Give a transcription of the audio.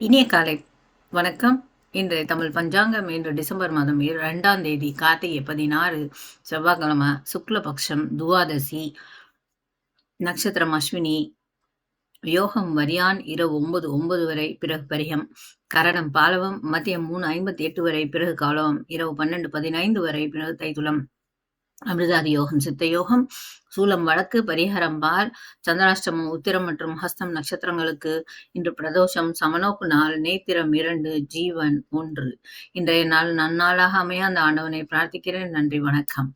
இனிய காலை வணக்கம். இன்றைய தமிழ் பஞ்சாங்கம் இன்று டிசம்பர் மாதம் இரண்டாம் தேதி கார்த்திகை பதினாறு செவ்வாய்க்கிழமை சுக்லபக்ஷம் துவாதசி நட்சத்திரம் அஸ்வினி யோகம் வரியான் இரவு ஒன்பது ஒன்பது வரை பிறகு பரிகம் கரணம் பாலவம் மதியம் மூணு ஐம்பத்தி எட்டு வரை பிறகு காலம் இரவு பன்னெண்டு பதினைந்து வரை பிறகு தைத்துளம். அமிர்தாதி யோகம் சித்த யோகம் சூலம் வடக்கு பரிகாரம் பால் சந்திராஷ்டமம் உத்திரம் மற்றும் ஹஸ்தம் நட்சத்திரங்களுக்கு இன்று பிரதோஷம் சமநோக்கு நாள் நேத்திரம் இரண்டு ஜீவன் ஒன்று. இன்றைய நாள் நன்னாளாக அமைய அந்த ஆண்டவனை பிரார்த்திக்கிறேன். நன்றி வணக்கம்.